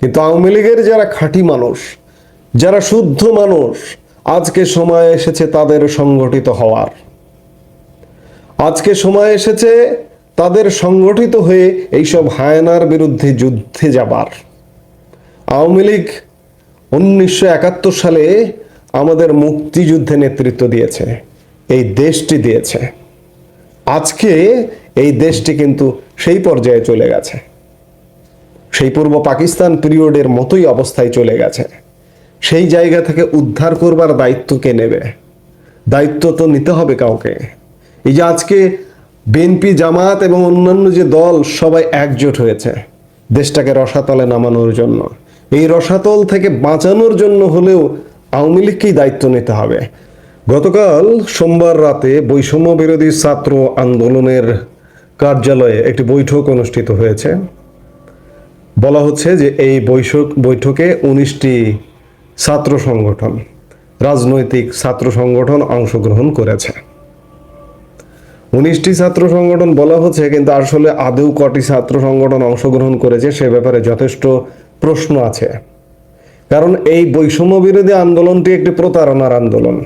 কিন্তু আওয়ামী লীগের যারা খাঁটি মানুষ, যারা শুদ্ধ মানুষ, আজকে সময় এসেছে তাদের সংগঠিত হওয়ার। আজকে সময় এসেছে তাদের সংগঠিত হয়ে এইসব হায়নার বিরুদ্ধে যুদ্ধে যাবার। আওয়ামী লীগ উনিশশো একাত্তর সালে আমাদের মুক্তিযুদ্ধে নেতৃত্ব দিয়েছে, এই দেশটি দিয়েছে। আজকে এই দেশটি কিন্তু সেই পর্যায়ে চলে গেছে। সেই পূর্ব পাকিস্তান পিরিয়ডের মতোই অবস্থায় চলে গেছে। সেই জায়গা থেকে উদ্ধার করবার দায়িত্ব কে নেবে? দায়িত্ব তো নিতে হবে কাউকে। এই যে আজকে বিএনপি, জামাত এবং অন্যান্য যে দল সবাই একজোট হয়েছে, দেশটাকে রসাতলে নামানোর জন্য। এই রসাতল থেকে বাঁচানোর জন্য হলেও আওয়ামী লীগকেই দায়িত্ব নিতে হবে। গতকাল সোমবার রাতে বৈষম্য বিরোধী ছাত্র আন্দোলনের কার্যালয়ে একটি বৈঠক অনুষ্ঠিত হয়েছে। বলা হচ্ছে যে এই বৈঠক বৈঠকে উনিশটি ছাত্র সংগঠন, রাজনৈতিক ছাত্র সংগঠন অংশগ্রহণ করেছে। উনিশটি ছাত্র সংগঠন বলা হচ্ছে, কিন্তু আসলে আদৌ কটি ছাত্র সংগঠন অংশগ্রহণ করেছে সে ব্যাপারে যথেষ্ট প্রশ্ন আছে। কারণ এই বৈষম্য বিরোধী আন্দোলনটি একটি প্রতারণার আন্দোলন।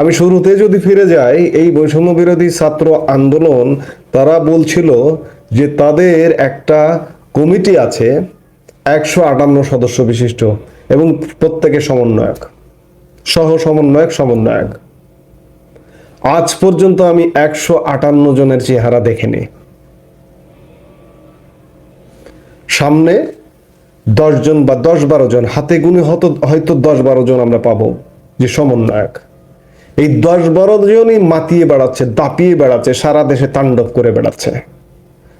আমি শুরুতে যদি ফিরে যাই, এই বৈষম্য বিরোধী ছাত্র আন্দোলন, তারা বলছিল যে তাদের একটা কমিটি আছে একশো আটান্ন সদস্য বিশিষ্ট এবং প্রত্যেকে সমন্বয়ক, সহ সমন্বয়ক সমন্বয়ক। আজ পর্যন্ত আমি একশো আটান্ন জনের চেহারা দেখিনি। সামনে দশজন বা দশ বারো জন, হাতে গুনে হয়তো হয়তো দশ বারো জন আমরা পাবো যে সমন্বয়ক। এই দশ বারো জনই মাতিয়ে বেড়াচ্ছে, দাপিয়ে বেড়াচ্ছে, সারা দেশে তাণ্ডব করে বেড়াচ্ছে।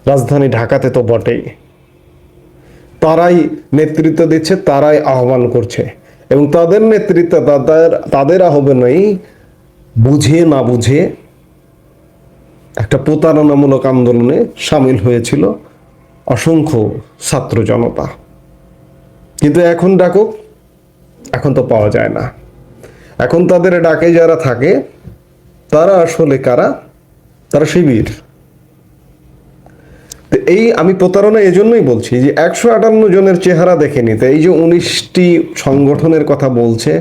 রাজধানী ঢাকাতে তো বটেই। তারাই নেতৃত্ব দিচ্ছে, তারাই আহ্বান করছে। এবং তাদের নেতৃত্ব, তাদের তাদের আহ্বানেই বুঝে না বুঝে একটা প্রতারণামূলক আন্দোলনে সামিল হয়েছিল অসংখ্য ছাত্র জনতা। কিন্তু এখন ডাকো, এখন তো পাওয়া যায় না। এখন তাদের ডাকে যারা থাকে, তারা আসলে কারা? তারা শিবির। এই আমি প্রতারণা এই জন্যই বলছি যে একশো আটান্ন জনের চেহারা দেখে নিতে, এই যে উনিশটি সংগঠনের কথা বলছে,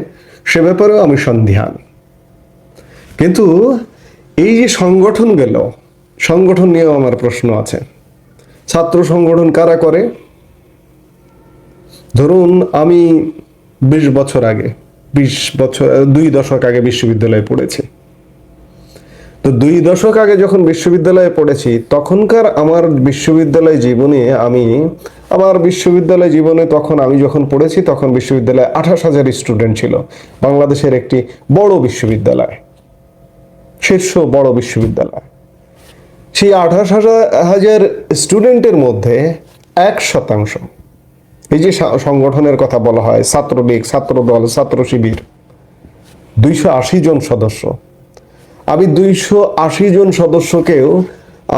সে ব্যাপারেও আমি সন্ধিহান কিন্তু এই যে সংগঠন গেল, সংগঠন নিয়েও আমার প্রশ্ন আছে। ছাত্র সংগঠন কারা করে? ধরুন আমি বিশ বছর আগে, বিশ বছর, দুই দশক আগে বিশ্ববিদ্যালয়ে পড়েছি। তো দুই দশক আগে যখন বিশ্ববিদ্যালয়ে পড়েছি, তখনকার আমার বিশ্ববিদ্যালয় জীবনে আমি, আমার বিশ্ববিদ্যালয় জীবনে তখন আমি যখন পড়েছি, তখন বিশ্ববিদ্যালয়ে আঠাশ হাজার স্টুডেন্ট ছিল। বাংলাদেশের একটি বড় বিশ্ববিদ্যালয়, শীর্ষ বড় বিশ্ববিদ্যালয়। সেই আঠাশ হাজার হাজার স্টুডেন্টের মধ্যে এক শতাংশ, এই যে সংগঠনের কথা বলা হয়, ছাত্রলীগ, ছাত্রদল ছাত্র শিবির দুইশো আশি জন সদস্য আমি দুইশো আশি জন সদস্যকেও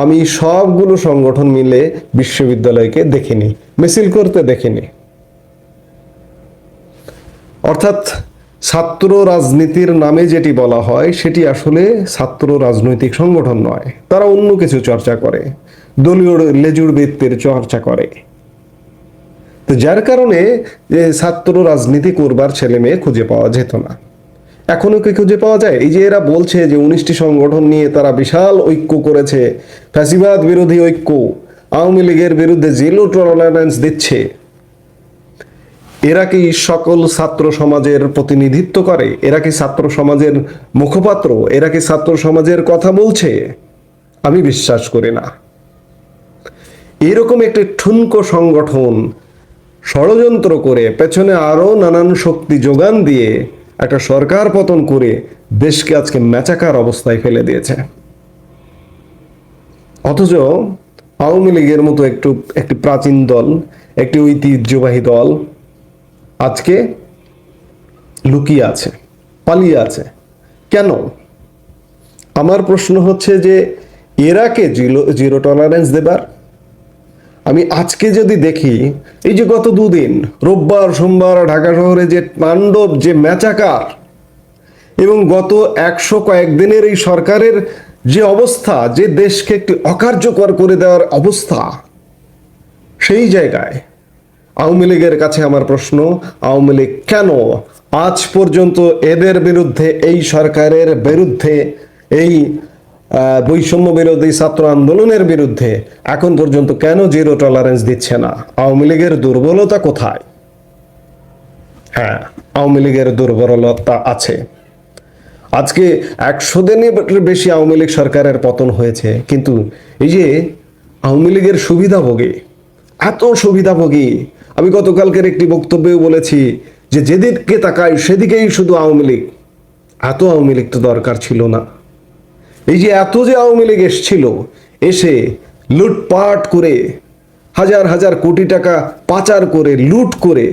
আমি সবগুলো সংগঠন মিলে বিশ্ববিদ্যালয়কে দেখিনি, মিছিল করতে দেখিনি। অর্থাৎ ছাত্র রাজনীতির নামে যেটি বলা হয়, সেটি আসলে ছাত্র রাজনৈতিক সংগঠন নয়। তারা অন্য কিছু চর্চা করে, দলীয় লেজুর বৃত্তির চর্চা করে। তো যার কারণে ছাত্র রাজনীতি করবার ছেলে মেয়ে খুঁজে পাওয়া যেত না। এখনও কি খুঁজে পাওয়া যায়? এই যে এরা বলছে যে উনিশটি সংগঠন নিয়ে তারা বিশাল ঐক্য করেছে, ফ্যাসিবাদ বিরোধী ঐক্য, আওয়ামী লীগের বিরুদ্ধে জিরো টলারেন্স দিচ্ছে। এরা কি সকল ছাত্র সমাজের প্রতিনিধিত্ব করে? এরা কি ছাত্র সমাজের মুখপাত্র? এরা কি ছাত্র সমাজের কথা বলছে? আমি বিশ্বাস করি না। এরকম একটি ঠুনকো সংগঠন ষড়যন্ত্র করে পেছনে আরও নানান শক্তি যোগান দিয়ে একটা সরকার পতন করে দেশকে আজকে ম্যাচাকার অবস্থায় ফেলে দিয়েছে। অথচ আওয়ামী লীগের মতো একটু, একটি প্রাচীন দল, একটি ঐতিহ্যবাহী দল আজকে লুকিয়ে আছে, পালিয়ে আছে। কেন? আমার প্রশ্ন হচ্ছে যে এরাকে জিরো জিরো টলারেন্স দেবার? আমি আজকে যদি দেখি, এই যে গত দুদিন, রোববার, সোমবার ঢাকা শহরে যে তাণ্ডব, যে ম্যাচাকার, এবং গত একশো কয়েকদিনের এই সরকারের যে অবস্থা, যে দেশকে একটি অকার্যকর করে দেওয়ার অবস্থা, সেই জায়গায় আওয়ামী লীগের কাছে আমার প্রশ্ন, আওয়ামী লীগ কেন আজ পর্যন্ত এদের বিরুদ্ধে, এই সরকারের বিরুদ্ধে এই বৈষম্য বিরোধী ছাত্র আন্দোলনের বিরুদ্ধে এখন পর্যন্ত কেন জিরো টলারেন্স দিচ্ছে না? আওয়ামী লীগের দুর্বলতা কোথায়? হ্যাঁ আওয়ামী লীগের দুর্বলতা আছে। আজকে একশো দিনের বেশি আওয়ামী লীগ সরকারের পতন হয়েছে, কিন্তু এই যে আওয়ামী লীগের সুবিধাভোগী, এত সুবিধাভোগী, আমি গতকালকের একটি বক্তব্যেও বলেছি যে যেদিকে তাকাই সেদিকেই শুধু আওয়ামী লীগ, এত আওয়ামী লীগ তো দরকার ছিল না। এই যে এত যে আওয়ামী লীগ এসছিল, এসে লুটপাট করে, হাজার হাজার কোটি টাকা পাচার করে, লুট করে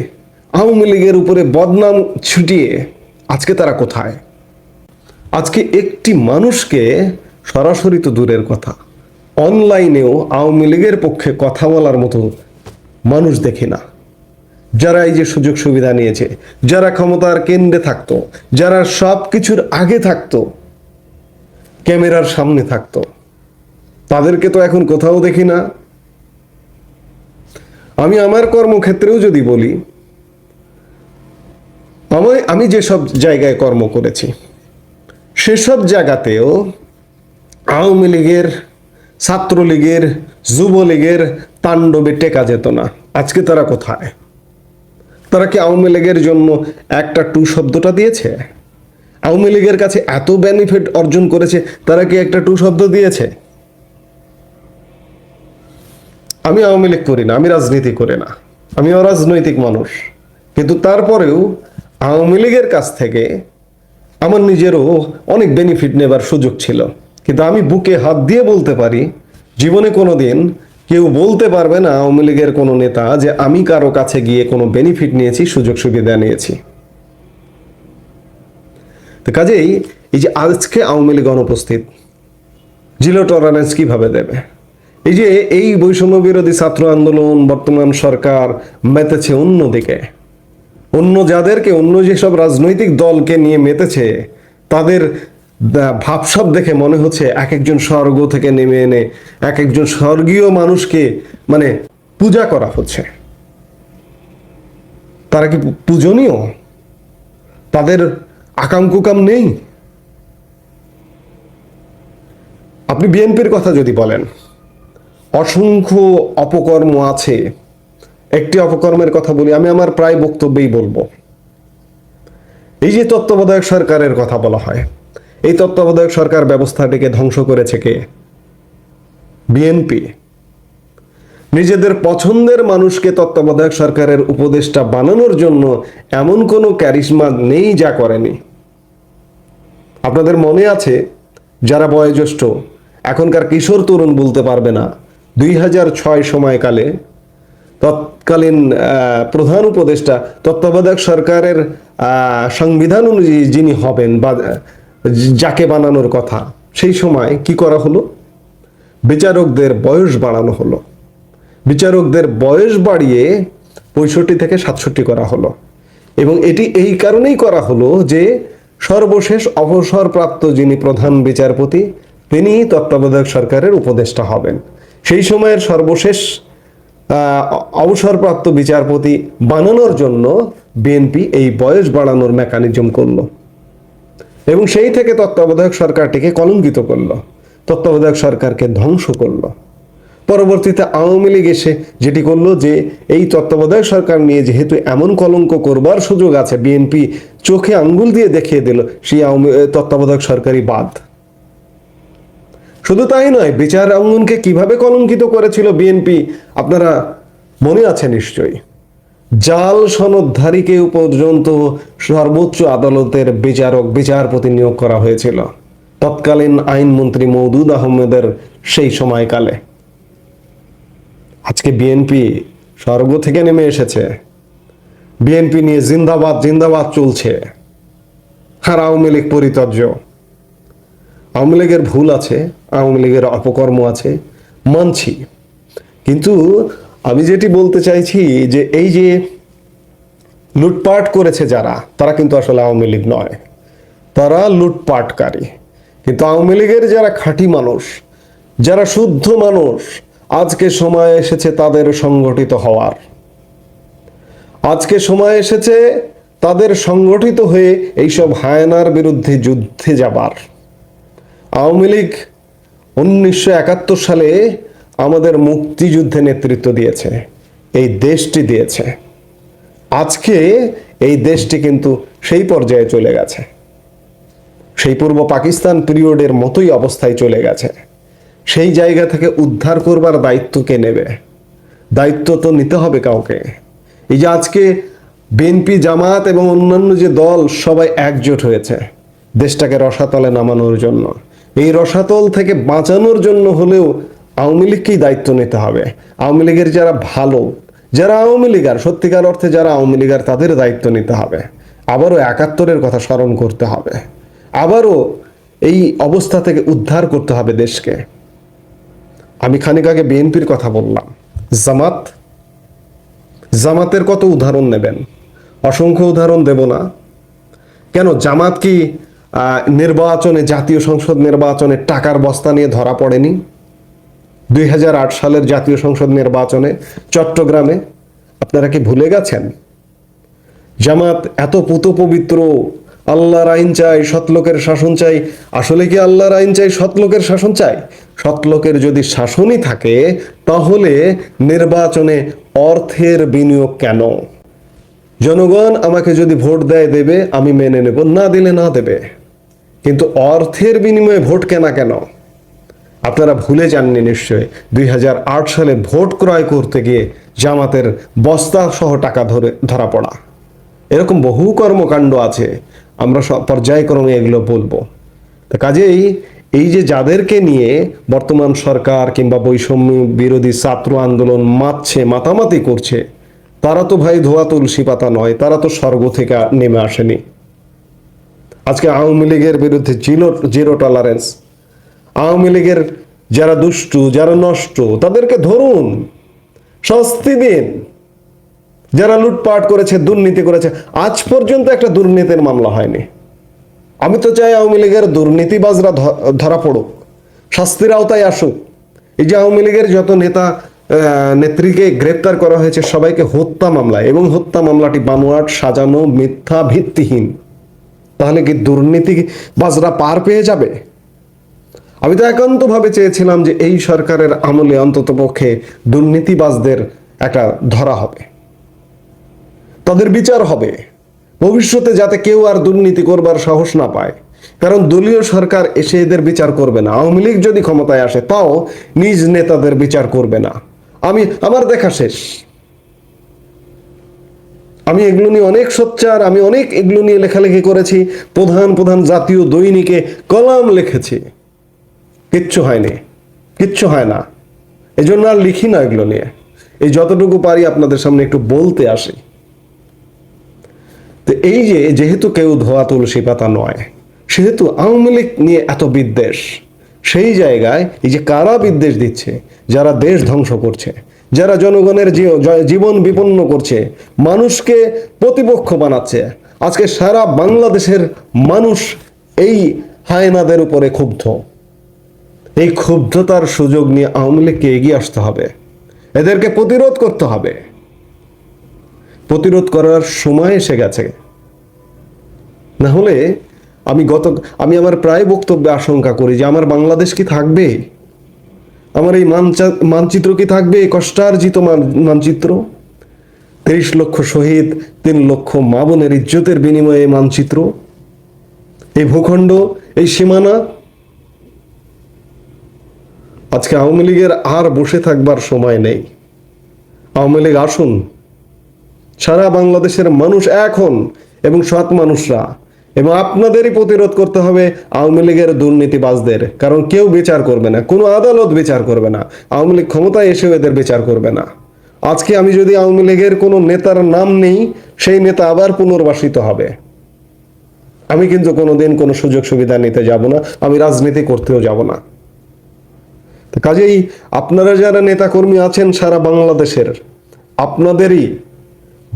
আওয়ামী লীগের উপরে বদনাম ছুটিয়ে আজকে তারা কোথায়? আজকে একটি মানুষকে সরাসরি তো দূরের কথা, অনলাইনেও আওয়ামী লীগের পক্ষে কথা বলার মতো মানুষ দেখি না। যারা এই যে সুযোগ সুবিধা নিয়েছে, যারা ক্ষমতার কেন্দ্রে থাকতো, যারা সব কিছুর আগে থাকতো ক্যামেরার সামনে থাকতো। তাদেরকে তো এখন কোথাও দেখি না। আমি আমার কর্মক্ষেত্রেও যদি বলি আমি আমি যেসব জায়গায় কর্ম করেছি, সেসব জায়গাতেও আওয়ামী লীগের, ছাত্রলীগের, যুবলীগের তাণ্ডবে টেকা যেত না। আজকে তারা কোথায়? তারা কি আওয়ামী লীগের জন্য একটা টু শব্দটা দিয়েছে? আওয়ামী লীগের কাছে এত বেনিফিট অর্জন করেছে, তারা কি একটা টু শব্দ দিয়েছে? আমি আওয়ামী লীগ করি না, আমি রাজনীতি করি না। আমি অরাজনৈতিক মানুষ। কিন্তু তারপরেও আওয়ামী লীগের কাছ থেকে আমার নিজেরও অনেক বেনিফিট নেবার সুযোগ ছিল। কিন্তু আমি বুকে হাত দিয়ে বলতে পারি, জীবনে কোনো দিন কেউ বলতে পারবে না আওয়ামী লীগের কোনো নেতা যে আমি কারও কাছে গিয়ে কোনো বেনিফিট নিয়েছি সুযোগ সুবিধা নিয়েছি। তো কাজেই এই যে আজকে আওয়ামী লীগ অনুপস্থিত জিরো টলারেন্স কীভাবে দেবে? এই যে এই বৈষম্য বিরোধী ছাত্র আন্দোলন, বর্তমান সরকার মেতেছে অন্যদিকে। অন্য যাদেরকে, অন্য যেসব রাজনৈতিক দলকে নিয়ে মেতেছে, তাদের ভাবসাব দেখে মনে হচ্ছে এক একজন স্বর্গ থেকে নেমে এনে এক একজন স্বর্গীয় মানুষকে মানে পূজা করা হচ্ছে। তারা কি পূজনীয়? তাদের আকাম কুকাম নেই। আপনি বিএনপির কথা যদি বলেন, অসংখ্য অপকর্ম আছে। একটি অপকর্মের কথা বলি, আমি আমার প্রায় বক্তব্যেই বলব। এই যে তত্ত্বাবধায়ক সরকারের কথা বলা হয়, এই তত্ত্বাবধায়ক সরকার ব্যবস্থাটিকে ধ্বংস করেছে কে? বিএনপি। নিজেদের পছন্দের মানুষকে তত্ত্বাবধায়ক সরকারের উপদেষ্টা বানানোর জন্য এমন কোনো ক্যারিশমা নেই যা করেনি। আপনাদের মনে আছে, যারা বয়োজ্যেষ্ঠ, এখনকার কিশোর তরুণ বলতে পারবে না, দুই হাজার ছয় সময়কালে তৎকালীন প্রধান উপদেষ্টা, তত্ত্বাবধায়ক সরকারের সংবিধান অনুযায়ী যিনি হবেন বা, যাকে বানানোর কথা, সেই সময় কি করা হলো? বিচারকদের বয়স বাড়ানো হলো। বিচারকদের বয়স বাড়িয়ে পঁয়ষট্টি থেকে সাতষট্টি করা হলো। এবং এটি এই কারণেই করা হলো যে সর্বশেষ অবসরপ্রাপ্ত যিনি প্রধান বিচারপতি তিনি তত্ত্বাবধায়ক সরকারের উপদেষ্টা হবেন। সেই সময়ের সর্বশেষ অবসরপ্রাপ্ত বিচারপতি বানানোর জন্য বিএনপি এই বয়স বাড়ানোর মেকানিজম করল এবং সেই থেকে তত্ত্বাবধায়ক সরকারটিকে কলঙ্কিত করল, তত্ত্বাবধায়ক সরকারকে ধ্বংস করল। পরবর্তীতে আওয়ামী লীগ এসে যেটি করল যে, এই তত্ত্বাবধায়ক সরকার নিয়ে যেহেতু এমন কলঙ্ক করবার সুযোগ আছে, বিএনপি চোখে আঙ্গুল দিয়ে দেখিয়ে দিল, সেই তত্ত্বাবধায়ক সরকারই বাদ শুধু তাই নয়, বিচার অঙ্গনকে কীভাবে কলঙ্কিত করেছিল বিএনপি, আপনারা মনে আছে নিশ্চয়ই। জাল সনদধারীকে পর্যন্ত সর্বোচ্চ আদালতের বিচারক বিচারপতি নিয়োগ করা হয়েছিল। তৎকালীন আইনমন্ত্রী মৌদুদ আহমেদের সেই সময়কালে। আজকে বিএনপি স্বর্গ থেকে নেমে এসেছে। বিএনপি নিয়ে জিন্দাবাদ জিন্দাবাদ চলছে। আর আওয়ামী লীগ পরিতর্য। আওয়ামী লীগের ভুল আছে, আওয়ামী লীগের অপকর্ম আছে, মানছি। কিন্তু আমি যেটি বলতে চাইছি যে এই যে লুটপাট করেছে যারা, তারা কিন্তু আসলে আওয়ামী লীগ নয়। তারা লুটপাটকারী। কিন্তু আওয়ামী লীগের যারা খাঁটি মানুষ, যারা শুদ্ধ মানুষ আজকে সময় এসেছে তাদের সংগঠিত হওয়ার। আজকে সময় এসেছে তাদের সংগঠিত হয়ে এইসব হায়নার বিরুদ্ধে যুদ্ধে যাবার। আওয়ামী লীগ উনিশশো একাত্তর সালে আমাদের মুক্তিযুদ্ধে নেতৃত্ব দিয়েছে, এই দেশটি দিয়েছে। আজকে এই দেশটি কিন্তু সেই পর্যায়ে চলে গেছে। সেই পূর্ব পাকিস্তান পিরিয়ডের মতোই অবস্থায় চলে গেছে। সেই জায়গা থেকে উদ্ধার করবার দায়িত্ব কে নেবে? দায়িত্ব তো নিতে হবে কাউকে। এই যে আজকে বিএনপি, জামাত এবং অন্যান্য যে দল সবাই একজোট হয়েছে, দেশটাকে রসাতলে নামানোর জন্য। এই রসাতল থেকে বাঁচানোর জন্য হলেও আওয়ামী লীগকেই দায়িত্ব নিতে হবে। আওয়ামী লীগের যারা ভালো, যারা আওয়ামী লীগার সত্যিকার অর্থে যারা আওয়ামী লীগার তাদের দায়িত্ব নিতে হবে। আবারও একাত্তরের কথা স্মরণ করতে হবে। আবারও এই অবস্থা থেকে উদ্ধার করতে হবে দেশকে। আমি খানিক আগে বিএনপির কথা বললাম। জামাত জামাতের কত উদাহরণ নেবেন? অসংখ্য উদাহরণ দেব না। কেন জামাত কি নির্বাচনে, জাতীয় সংসদ নির্বাচনে টাকার বস্তা নিয়ে ধরা পড়েনি? দুই হাজার আট সালের জাতীয় সংসদ নির্বাচনে চট্টগ্রামে আপনারা কি ভুলে গেছেন? জামাত এত পুত পবিত্র আল্লাহর আইন চাই, সৎলোকের শাসন চাই। আসলে কি আল্লাহর আইন চাই, সৎলোকের শাসন চাই? সৎলোকের যদি শাসনই থাকে, তাহলে নির্বাচনে অর্থের বিনিয়োগ কেন? জনগণ আমাকে যদি ভোট দেয় দেবে, আমি মেনে নেব, না দিলে না দেবে। কিন্তু অর্থের বিনিময়ে ভোট কেনা কেন? আপনারা ভুলে যাননি নিশ্চয়ই দুই হাজার আট সালে ভোট ক্রয় করতে গিয়ে জামাতের বস্তা সহ টাকা ধরে, ধরা পড়া। এরকম বহু কর্মকাণ্ড আছে, আমরা সব পর্যায়ক্রমে এগুলো বলব। তা কাজেই এই যে যাদেরকে নিয়ে বর্তমান সরকার কিংবা বৈষম্য বিরোধী ছাত্র আন্দোলন মাতছে মাতামাতি করছে, তারা তো ভাই ধোয়া তুলসী পাতা নয়, তারা তো স্বর্গ থেকে নেমে আসেনি। আজকে আওয়ামী লীগের বিরুদ্ধে জিরো জিরো টলারেন্স আওয়ামী লীগের যারা দুষ্টু, যারা নষ্ট, তাদেরকে ধরুন, শাস্তি দিন। যারা লুটপাট করেছে, দুর্নীতি করেছে, আজ পর্যন্ত একটা দুর্নীতির মামলা হয়নি। আমি তো চাই আওয়ামী লীগের দুর্নীতিবাজরা ধরা পড়ুক। শাস্তির আওতায় আসুক। এই যে আওয়ামী লীগের যত নেতা নেত্রীকে গ্রেপ্তার করা হয়েছে, সবাইকে হত্যা মামলায় এবং হত্যা মামলাটি বানোয়াট, সাজানো, মিথ্যা, ভিত্তিহীন। তাহলে কি দুর্নীতিবাজরা পার পেয়ে যাবে? আমি তো একান্তভাবে চেয়েছিলাম যে এই সরকারের আমলে অন্তত পক্ষে দুর্নীতিবাজদের একটা ধরা হবে। তাদের বিচার হবে। ভবিষ্যতে যাতে কেউ আর দুর্নীতি করবার সাহস না পায়। কারণ দলীয় সরকার এসে এদের বিচার করবে না। আওয়ামী লীগ যদি ক্ষমতায় আসে, তাও নিজ নেতাদের বিচার করবে না। আমি, আমার দেখা শেষ। আমি এগুলো নিয়ে অনেক সোচ্চার, আমি অনেক এগুলো নিয়ে লেখালেখি করেছি। প্রধান প্রধান জাতীয় দৈনিকে কলাম লিখেছি। কিচ্ছু হয়নি। কিচ্ছু হয় না। এই জন্য আর লিখি না এগুলো নিয়ে। এই যতটুকু পারি আপনাদের সামনে একটু বলতে আসি। তো এই যে, যেহেতু কেউ ধোয়া তুলসী পাতা নয়, সেহেতু আওয়ামী লীগ নিয়ে এত বিদ্বেষ, সেই জায়গায় এই যে কারা বিদ্বেষ দিচ্ছে, যারা দেশ ধ্বংস করছে, যারা জনগণের জীবন বিপন্ন করছে, মানুষকে প্রতিপক্ষ বানাচ্ছে, আজকে সারা বাংলাদেশের মানুষ এই হায়নাদের উপরে ক্ষুব্ধ। এই ক্ষুব্ধতার সুযোগ নিয়ে আওয়ামী লীগকে এগিয়ে আসতে হবে। এদেরকে প্রতিরোধ করতে হবে। প্রতিরোধ করার সময় এসে গেছে। না হলে আমি গত, আমি আমার প্রায় বক্তব্যে আশঙ্কা করি যে আমার বাংলাদেশ কি থাকবে? আমার এই মানচা- মানচিত্র কি থাকবে? কষ্টার্জিত মান- মানচিত্র? তেইশ লক্ষ শহীদ, তিন লক্ষ মা ইজ্জতের বিনিময়ে এই মানচিত্র? এই ভূখণ্ড, এই সীমানা? আজকে আওয়ামী লীগের আর বসে থাকবার সময় নেই। আওয়ামী লীগ আসুন। সারা বাংলাদেশের মানুষ এখন এবং সৎ মানুষরা। এবং আপনাদেরই প্রতিরোধ করতে হবে আওয়ামী লীগের দুর্নীতিবাজদের। কারণ কেউ বিচার করবে না, কোনো আদালত বিচার করবে না, আওয়ামী লীগ ক্ষমতায় এসেও এদের বিচার করবে না। আজকে আমি যদি আওয়ামী লীগের কোনো নেতার নাম নেই, সেই নেতা আবার পুনর্বাসিত হবে। আমি কিন্তু কোনোদিন কোনো সুযোগ সুবিধা নিতে যাব না, আমি রাজনীতি করতেও যাব না। কাজেই আপনারা যারা নেতাকর্মী আছেন সারা বাংলাদেশের, আপনাদেরই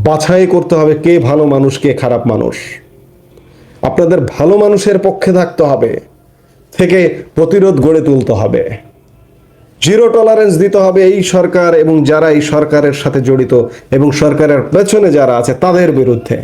বাছাই করতে হবে কে ভালো মানুষ, কে খারাপ মানুষ। আপনাদের ভালো মানুষের পক্ষে থাকতে হবে, থেকে প্রতিরোধ গড়ে তুলতে হবে। জিরো টলারেন্স দিতে হবে এই সরকার এবং যারা এই সরকারের সাথে জড়িত এবং সরকারের পেছনে যারা আছে, তাদের বিরুদ্ধে।